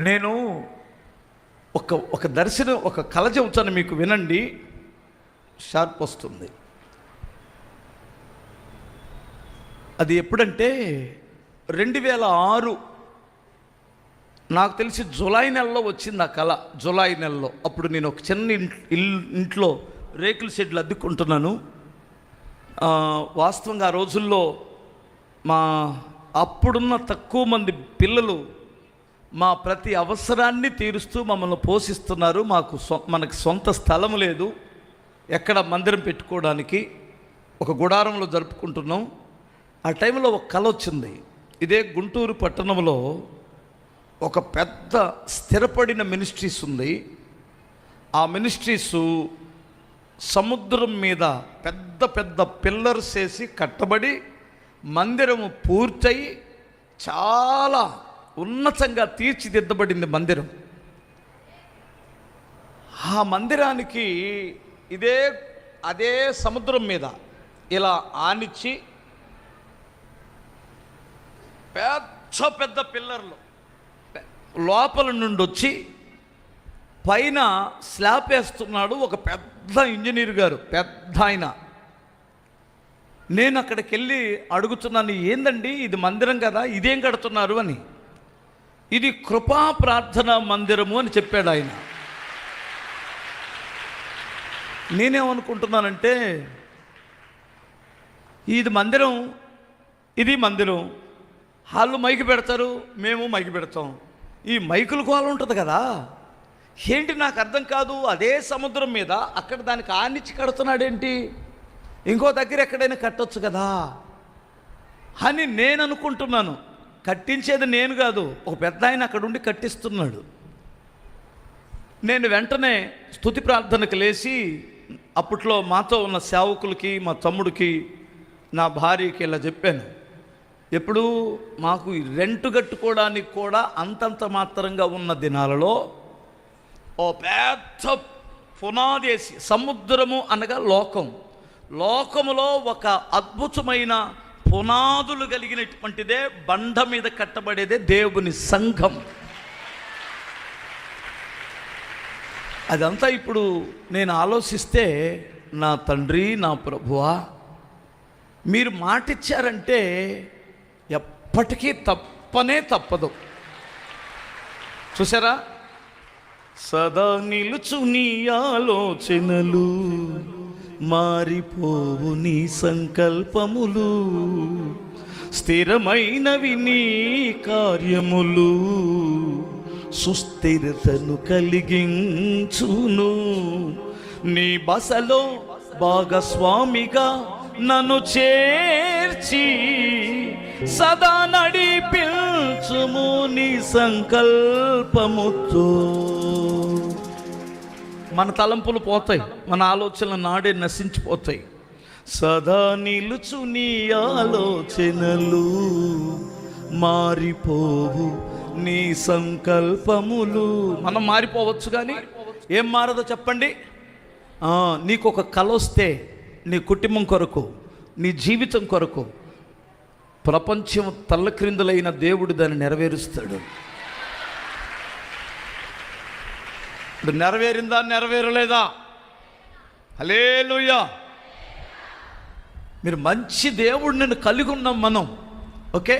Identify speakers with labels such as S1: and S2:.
S1: నేను ఒక ఒక దర్శనం ఒక కళ చెబుతాను మీకు వినండి. షార్ప్ వస్తుంది. అది ఎప్పుడంటే రెండు వేల ఆరు. నాకు తెలిసి జులై నెలలో వచ్చింది ఆ కళ జులై నెలలో. అప్పుడు నేను ఒక చిన్న ఇంట్- ఇల్లు ఇంట్లో రేకుల షెడ్లు అద్దుకుంటున్నాను. వాస్తవంగా ఆ రోజుల్లో మా అప్పుడున్న తక్కువ మంది పిల్లలు మా ప్రతి అవసరాన్ని తీరుస్తూ మమ్మల్ని పోషిస్తున్నారు. మాకు సొ మనకు సొంత స్థలం లేదు. ఎక్కడ మందిరం పెట్టుకోవడానికి ఒక గుడారంలో జరుపుకుంటున్నాం. ఆ టైంలో ఒక కళ వచ్చింది. ఇదే గుంటూరు పట్టణంలో ఒక పెద్ద స్థిరపడిన మినిస్ట్రీస్ ఉంది. ఆ మినిస్ట్రీసు సముద్రం మీద పెద్ద పెద్ద పిల్లర్స్ వేసి కట్టబడి మందిరము పూర్తయి చాలా ఉన్నతంగా తీర్చిదిద్దబడింది మందిరం. ఆ మందిరానికి ఇదే అదే సముద్రం మీద ఇలా ఆనిచ్చి పెద్ద పెద్ద పిల్లర్లు లోపల నుండి వచ్చి పైన స్లాబ్ వేస్తున్నాడు ఒక పెద్ద ఇంజనీర్ గారు పెద్ద ఆయన. నేను అక్కడికి వెళ్ళి అడుగుతున్నాను ఏందండి? ఇది మందిరం కదా ఇదేం కడుతున్నారు? అని. ఇది కృపా ప్రార్థన మందిరము అని చెప్పాడు ఆయన. నేనేమనుకుంటున్నానంటే ఇది మందిరం ఇది మందిరం. వాళ్ళు మైకి పెడతారు మేము మైకి పెడతాం. ఈ మైకుల కోల ఉంటుంది కదా. ఏంటి నాకు అర్థం కాదు అదే సముద్రం మీద అక్కడ దానికి ఆనిచ్చి కడుతున్నాడేంటి? ఇంకో దగ్గర ఎక్కడైనా కట్టొచ్చు కదా. అని నేను అనుకుంటున్నాను కట్టించేది నేను కాదు ఒక పెద్ద ఆయన అక్కడ ఉండి కట్టిస్తున్నాడు. నేను వెంటనే స్తుతి ప్రార్థనకు లేచి అప్పట్లో మాతో ఉన్న సేవకులకి మా తమ్ముడికి నా భార్యకి ఇలా చెప్పాను. ఎప్పుడు మాకు ఈ రెంటు కట్టుకోవడానికి కూడా అంతంత మాత్రంగా ఉన్న దినాలలో ఓ పెద్ద పునాదేసి సముద్రము అనగా లోకం. లోకములో ఒక అద్భుతమైన పునాదులు కలిగినటువంటిదే బండ మీద కట్టబడేదే దేవుని సంఘం. అదంతా ఇప్పుడు నేను ఆలోచిస్తే నా తండ్రి నా ప్రభువా మీరు మాటిచ్చారంటే ఎప్పటికీ తప్పనే తప్పదు. చూసారా? సదా నిలుచు నీ ఆలోచనలు. మారిపోవు నీ సంకల్పములు. స్థిరమైనవి నీ కార్యములు. సుస్థిరతను కలిగించును. నీ బసలో భాగస్వామిగా నన్ను చేర్చి సదా నడిపించుము నీ సంకల్పముతో. మన తలంపులు పోతాయి. మన ఆలోచనలు నాడే నశించిపోతాయి. సదా నిలుచు నీ ఆలోచనలు మారిపోవు నీ సంకల్పములు. మనం మారిపోవచ్చు కానీ ఏం మారదో చెప్పండి. నీకు ఒక కళ వస్తే నీ కుటుంబం కొరకు నీ జీవితం కొరకు ప్రపంచం తల్లక్రిందులైన దేవుడు దాన్ని నెరవేరుస్తాడు. ఇప్పుడు నెరవేరిందా నెరవేరలేదా? హలేలుయా మీరు మంచి దేవుడు నేను కలిగి ఉన్నాం మనం ఓకే?